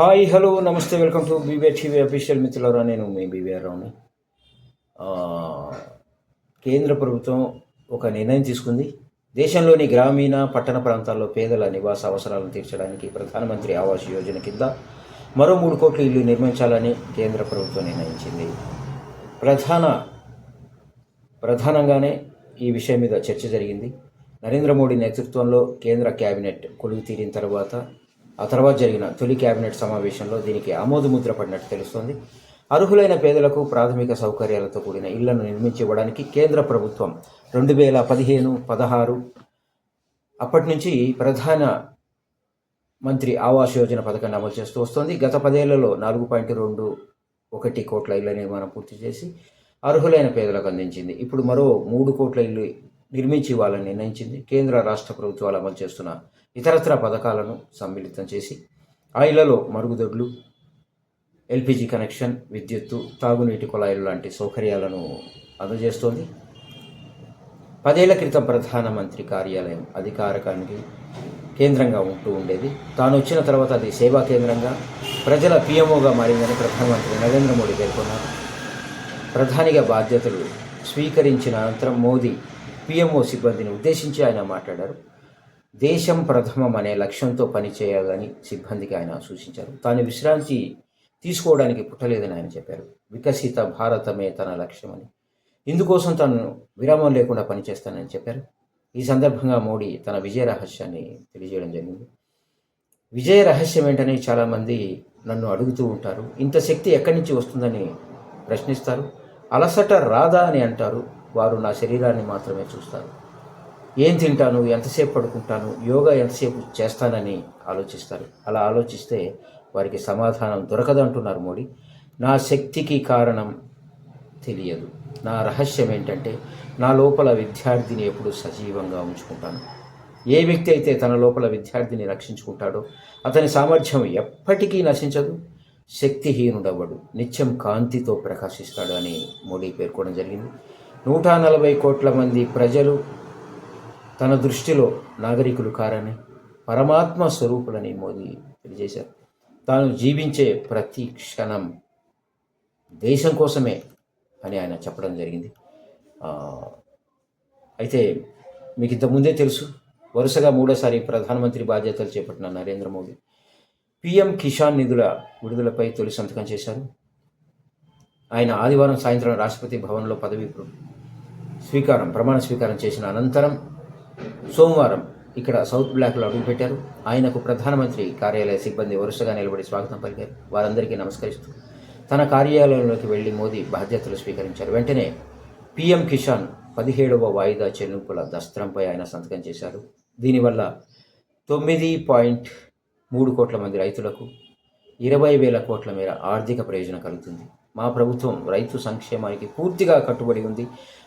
Hi hello నమస్తే welcome to BBR TV official మిత్రులరా నేను మీ బీబీఆర్ రావుని కేంద్ర ప్రభుత్వం ఒక నిర్ణయం తీసుకుంది. దేశంలోని గ్రామీణ పట్టణ ప్రాంతాల్లో పేదల నివాస అవసరాలను తీర్చడానికి ప్రధానమంత్రి ఆవాస్ యోజన కింద మరో మూడు కోట్ల ఇల్లు నిర్మించాలని కేంద్ర ప్రభుత్వం నిర్ణయించింది. ప్రధాన ప్రధానంగానే ఈ విషయం మీద చర్చ జరిగింది. నరేంద్ర మోడీ నేతృత్వంలో కేంద్ర కేబినెట్ కొలువు తీరిన తర్వాత ఆ తర్వాత జరిగిన తొలి కేబినెట్ సమావేశంలో దీనికి ఆమోదముద్ర పడినట్టు తెలుస్తోంది. అర్హులైన పేదలకు ప్రాథమిక సౌకర్యాలతో కూడిన ఇళ్ళను నిర్మించి ఇవ్వడానికి కేంద్ర ప్రభుత్వం రెండు వేల పదిహేను పదహారు అప్పటి నుంచి ప్రధాన మంత్రి ఆవాస్ యోజన పథకాన్ని అమలు చేస్తూ వస్తోంది. గత పదేళ్ళలో నాలుగు పాయింట్ రెండు ఒకటి కోట్ల ఇళ్ళ నిర్మాణం పూర్తి చేసి అర్హులైన పేదలకు అందించింది. ఇప్పుడు మరో మూడు కోట్ల ఇల్లు నిర్మించి ఇవ్వాలని నిర్ణయించింది. కేంద్ర రాష్ట్ర ప్రభుత్వాలు అమలు చేస్తున్న ఇతరత్ర పథకాలను సమ్మిళితం చేసి ఆ ఇళ్ళలో మరుగుదొడ్లు ఎల్పిజి కనెక్షన్ విద్యుత్తు తాగునీటి కుళాయిలు లాంటి సౌకర్యాలను అందజేస్తోంది. పదేళ్ళ క్రితం ప్రధానమంత్రి కార్యాలయం అధికారకానికి కేంద్రంగా ఉంటూ ఉండేది. తాను వచ్చిన తర్వాత అది సేవా కేంద్రంగా ప్రజల పిఎంఓగా మారిందని ప్రధానమంత్రి నరేంద్ర మోడీ పేర్కొన్నారు. ప్రధానిగా బాధ్యతలు స్వీకరించిన అనంతరం మోదీ పిఎంఓ సిబ్బందిని ఉద్దేశించి ఆయన మాట్లాడారు. దేశం ప్రథమం అనే లక్ష్యంతో పనిచేయాలని సిబ్బందికి ఆయన సూచించారు. తాను విశ్రాంతి తీసుకోవడానికి పుట్టలేదని ఆయన చెప్పారు. వికసిత భారతమే తన లక్ష్యమని. ఇందుకోసం తాను విరామం లేకుండా పనిచేస్తానని చెప్పారు. ఈ సందర్భంగా మోడీ తన విజయ రహస్యాన్ని తెలియజేయడం జరిగింది. విజయ రహస్యం ఏంటని చాలామంది నన్ను అడుగుతూ ఉంటారు. ఇంత శక్తి ఎక్కడి నుంచి వస్తుందని ప్రశ్నిస్తారు. అలసట రాదా అని అంటారు. వారు నా శరీరాన్ని మాత్రమే చూస్తారు. ఏం తింటాను? ఎంతసేపు పడుకుంటాను? యోగా ఎంతసేపు చేస్తానని ఆలోచిస్తారు. అలా ఆలోచిస్తే వారికి సమాధానం దొరకదంటున్నారు మోడీ. నా శక్తికి కారణం తెలియదు. నా రహస్యం ఏంటంటే నా లోపల విద్యార్థిని ఎప్పుడు సజీవంగా ఉంచుకుంటాను. ఏ వ్యక్తి అయితే తన లోపల విద్యార్థిని రక్షించుకుంటాడో అతని సామర్థ్యం ఎప్పటికీ నశించదు శక్తిహీనుడవ్వడు నిత్యం కాంతితో ప్రకాశిస్తాడు అని మోడీ పేర్కొనడం జరిగింది. నూట నలభై కోట్ల మంది ప్రజలు తన దృష్టిలో నాగరికులు కారని పరమాత్మ స్వరూపులని మోదీ తెలియజేశారు. తాను జీవించే ప్రతి క్షణం దేశం కోసమే అని ఆయన చెప్పడం జరిగింది. అయితే మీకు ఇంతకుముందే తెలుసు వరుసగా మూడోసారి ప్రధానమంత్రి బాధ్యతలు చేపట్టిన నరేంద్ర మోదీ పిఎం కిసాన్ నిధుల విడుదలపై తొలి సంతకం చేశారు. ఆయన ఆదివారం సాయంత్రం రాష్ట్రపతి భవన్లో పదవి స్వీకారం ప్రమాణ స్వీకారం చేసిన అనంతరం సోమవారం ఇక్కడ సౌత్ బ్లాక్లో అడుగుపెట్టారు. ఆయనకు ప్రధానమంత్రి కార్యాలయ సిబ్బంది వరుసగా నిలబడి స్వాగతం పలికారు. వారందరికీ నమస్కరిస్తూ తన కార్యాలయంలోకి వెళ్ళి మోదీ బాధ్యతలు స్వీకరించారు. వెంటనే పీఎం కిసాన్ పదిహేడవ వాయిదా చెల్లింపుల దస్త్రంపై ఆయన సంతకం చేశారు. దీనివల్ల తొమ్మిది పాయింట్ మూడు కోట్ల మంది రైతులకు ఇరవై వేల కోట్ల మేర ఆర్థిక ప్రయోజనం కలుగుతుంది. మా ప్రభుత్వం రైతు సంక్షేమానికి పూర్తిగా కట్టుబడి ఉంది.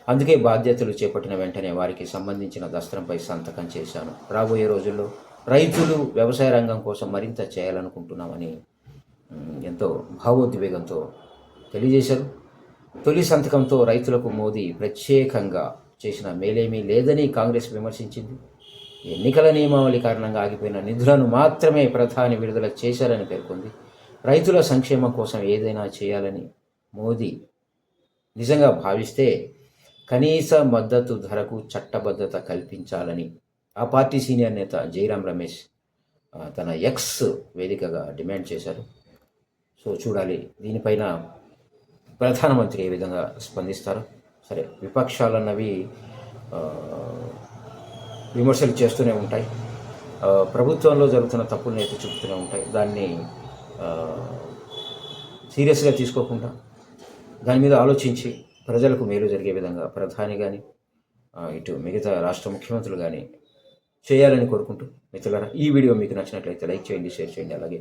అందుకే బాధ్యతలు చేపట్టిన వెంటనే వారికి సంబంధించిన దస్త్రంపై సంతకం చేశాను. రాబోయే రోజుల్లో రైతులు వ్యవసాయ రంగం కోసం మరింత చేయాలనుకుంటున్నామని ఎంతో భావోద్వేగంతో తెలియజేశారు. తొలి సంతకంతో రైతులకు మోదీ ప్రత్యేకంగా చేసిన మేలేమీ లేదని కాంగ్రెస్ విమర్శించింది. ఎన్నికల నియమావళి కారణంగా ఆగిపోయిన నిధులను మాత్రమే ప్రధాని విడుదల చేశారని పేర్కొంది. రైతుల సంక్షేమం కోసం ఏదైనా చేయాలని మోదీ నిజంగా భావిస్తే కనీస మద్దతు ధరకు చట్టబద్ధత కల్పించాలని ఆ పార్టీ సీనియర్ నేత జయరాం రమేష్ తన ఎక్స్ వేదికగా డిమాండ్ చేశారు. సో చూడాలి దీనిపైన ప్రధానమంత్రి ఏ విధంగా స్పందిస్తారు? సరే విపక్షాలన్నవి అన్నవి విమర్శలు చేస్తూనే ఉంటాయి. ప్రభుత్వంలో జరుగుతున్న తప్పులను ఎత్తి చూపుతూనే ఉంటాయి. దాన్ని సీరియస్గా తీసుకోకుండా దాని మీద ఆలోచించి ప్రజలకు మేలు జరిగే విధంగా ప్రధాని కానీ ఇటు మిగతా రాష్ట్ర ముఖ్యమంత్రులు కానీ చేయాలని కోరుకుంటూ మిత్రులారా ఈ వీడియో మీకు నచ్చినట్లయితే లైక్ చేయండి షేర్ చేయండి అలాగే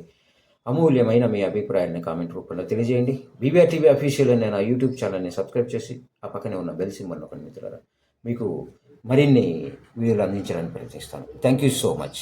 అమూల్యమైన మీ అభిప్రాయాన్ని కామెంట్ రూపంలో తెలియజేయండి. బీబీఆర్ టీవీ అఫీషియల్ అనే నా యూట్యూబ్ ఛానల్ని సబ్స్క్రైబ్ చేసి ఆ పక్కనే ఉన్న బెల్ సింబల్ ఒకటి మిత్రులారా. మీకు మరిన్ని వీడియోలు అందించడానికి ప్రయత్నిస్తాను. Thank you so much.